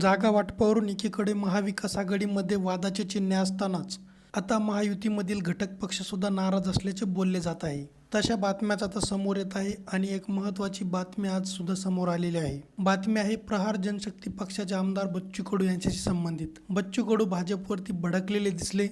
जागा वाटपावरून एकीकडे महाविकास आघाडीमध्ये वादाचे चिन्हे असतानाच आता महायुतीमधील घटक पक्षसुद्धा नाराज असल्याचे बोलले जात आहे. तशा बातम्याच आता समोर येत आहे आणि एक महत्त्वाची बातमी आज सुद्धा समोर आलेली आहे. बातमी आहे प्रहार जनशक्ती पक्षाचे आमदार बच्चू कडू यांच्याशी संबंधित. बच्चू कडू भाजपवरती भडकलेले दिसले.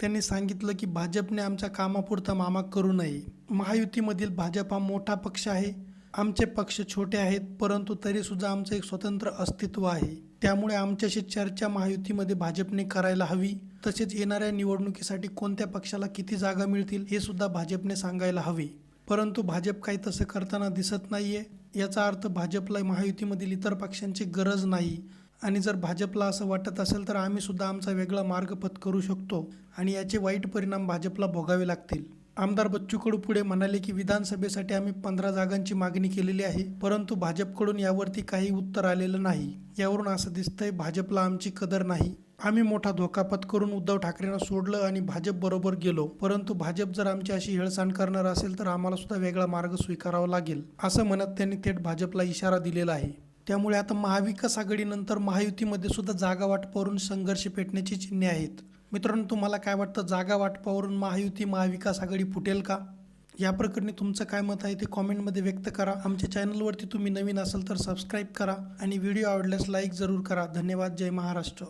त्यांनी सांगितलं की भाजपने आमच्या कामापुरता मामा करू नये. महायुतीमधील भाजप हा मोठा पक्ष आहे. आमचे पक्ष छोटे आहेत परंतु तरीसुद्धा आमचं एक स्वतंत्र अस्तित्व आहे. त्यामुळे आमच्याशी चर्चा महायुतीमध्ये भाजपने करायला हवी. तसेच येणाऱ्या निवडणुकीसाठी कोणत्या पक्षाला किती जागा मिळतील हे सुद्धा भाजपने सांगायला हवे. परंतु भाजप काही तसं करताना दिसत नाहीये. याचा अर्थ भाजपला महायुतीमधील इतर पक्षांची गरज नाही. आणि जर भाजपला असं वाटत असेल तर आम्ही सुद्धा आमचा वेगळा मार्ग पत्करू शकतो आणि याचे वाईट परिणाम भाजपला भोगावे लागतील. आमदार बच्चू कडू पुढे म्हणाले की विधानसभेसाठी आम्ही पंधरा जागांची मागणी केलेली आहे परंतु भाजपकडून यावरती काही उत्तर आलेलं नाही. यावरून असं दिसतंय भाजपला आमची कदर नाही. आम्ही मोठा धोकापत करून उद्धव ठाकरेंना सोडलं आणि भाजप बरोबर गेलो. परंतु भाजप जर आमची अशी हेळसांड करणार असेल तर आम्हाला सुद्धा वेगळा मार्ग स्वीकारावा लागेल असं म्हणत त्यांनी थेट भाजपला इशारा दिलेला आहे. त्यामुळे आता महाविकास आघाडीनंतर महायुतीमध्ये सुद्धा जागा वाटपावरून संघर्ष पेटण्याची चिन्हे आहेत. मित्रांनो तुम्हाला काय वाटतं? जागा वाटपावरून महायुती महाविकास आघाडी फुटेल का? या प्रकरणी तुमचं काय मत आहे ते कॉमेंटमध्ये व्यक्त करा. आमच्या चॅनलवरती तुम्ही नवीन असाल तर सबस्क्राईब करा आणि व्हिडिओ आवडल्यास लाईक जरूर करा. धन्यवाद. जय महाराष्ट्र.